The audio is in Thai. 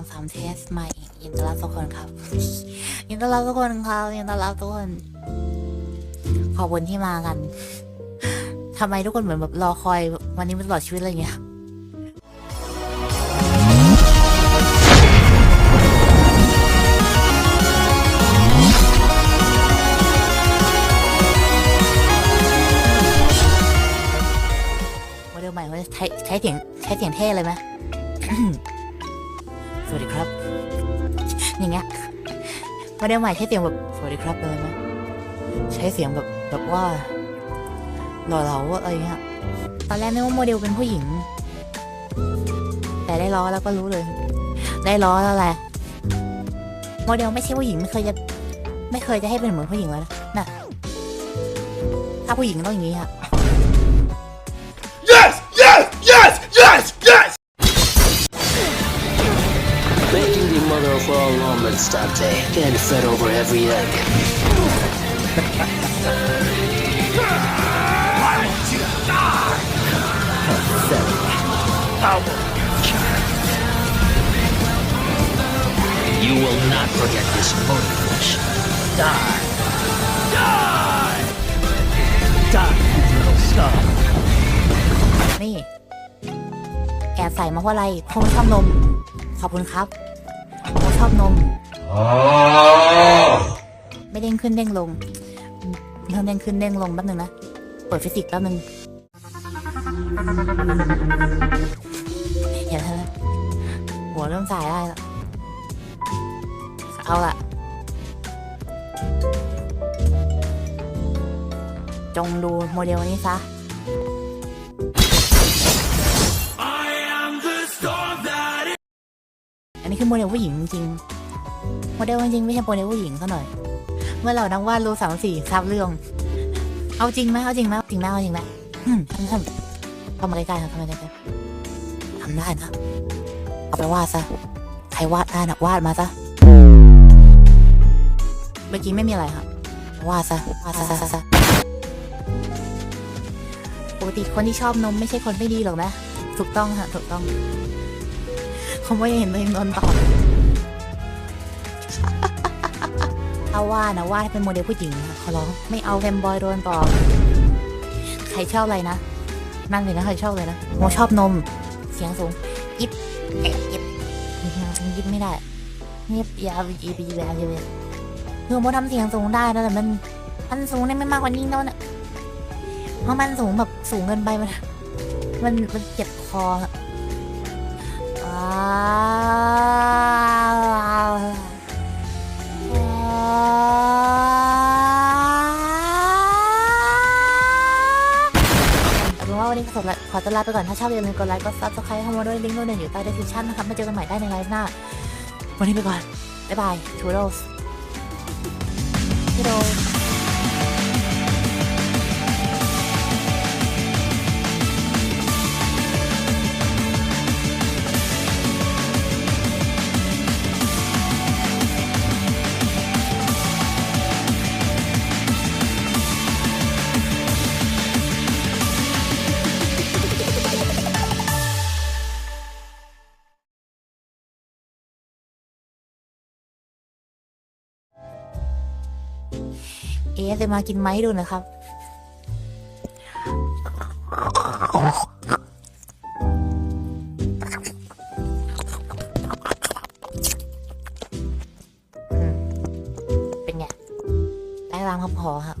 องสามเทสใหม่ยินดีต้อนรับทุกคนครับ ยินดีต้อนรับทุกคนครับยินดีต้อนรับทุกคน ขอบคุณที่มากันทำไมทุกคนเหมือนแบบรอคอย วันนี้มาตลอดชีวิตอะไรเงี้ยโมเดลใหม่เขาใช้ใช้เสียงใช้เสียงเท่เลยไหม สวัสดีครับ อย่างเงี้ยโมเดลใหม่ใช้เสียงแบบสวัสดีครับเลยไหมใช้เสียงแบบแบบว่าหล่อเหลาอะไรเงี้ยตอนแรกนึกว่าโมเดลเป็นผู้หญิง แต่ได้ล้อแล้วก็รู้เลย ได้ล้อแล้วแหละโมเดลไม่ใช่ผู้หญิงไม่เคยจะ ไม่เคยจะให้เป็นเหมือนผู้หญิงเลยนะน่ะถ้าผู้หญิงต้องอย่างนี้ค่ะ Yes! Yes! Yes! Yes! Mother of all almonds, Dante, and fed over every egg. You will not forget this motor flesh. Die. Die! Die, you little scum. นี่ แอบใส่มาเพราะอะไรเพราะว่าชอบนม ขอบคุณครับ ชอบนมไม่เด้งขึ้นเด้งลงเริ่มเด้งขึ้นเด้งลงแป๊บนึงนะ เปิดฟิสิกส์แป๊บนึงเห็นแล้วหัวเริ่มสายได้แล้วเอาละจงดูโมเดลนี้ซะ คือโมเดลผู้หญิงจริงโมเดลจริงไม่ใช่โมเดลผู้หญิงซะหน่อย เมื่อเรานักวาดรูสามสี่ทราบเรื่อง เอาจริงไหมเอาจริงไหมจริงไหมเอาจริงไหมท่านท่านเข้ามาใกล้ๆครับเข้ามาใกล้ๆทำได้นะ เอาไปวาดซะ ใครวาดได้นะวาดมาซะ เมื่อกี้ไม่มีอะไรครับวาดซะวาดซะซะปกติคนที่ชอบนมไม่ใช่คนไม่ดีหรอกนะ ถูกต้องค่ะถูกต้อง เขาไม่เห็นตัวเองโดนตอบเอาว่านะว่าให้เป็นโมเดลผู้หญิงนะขอร้องไม่เอาแฟมบอยโดนตอบใครชอบอะไรนะ นั่นเลยนะใครชอบเลยนะโมชอบนม เสียงสูงยิบยิบยิบไม่ได้ยิบยาวยิบยิบยิบยาวคือโมทำเสียงสูงได้นะแต่มันมันสูงได้ไม่มากกว่านี้แล้วนะเพราะมันสูงแบบสูงเกินไปมันมันมันเจ็บคอ เอาเป็นว่าวันนี้ขอตัวขอตัวลาไปก่อน ถ้าชอบอย่าลืมกดไลค์ กดซับสไครต์เข้ามาด้วยลิงก์โน้นอยู่ใต้ description นะครับมาเจอกันใหม่ได้ในไลฟ์หน้า วันนี้ไปก่อน บ๊ายบายทูโรสทูโรส เอ๊จะมากินไหมให้ดูนะครับ เป็นไง ได้รางคำพอครับ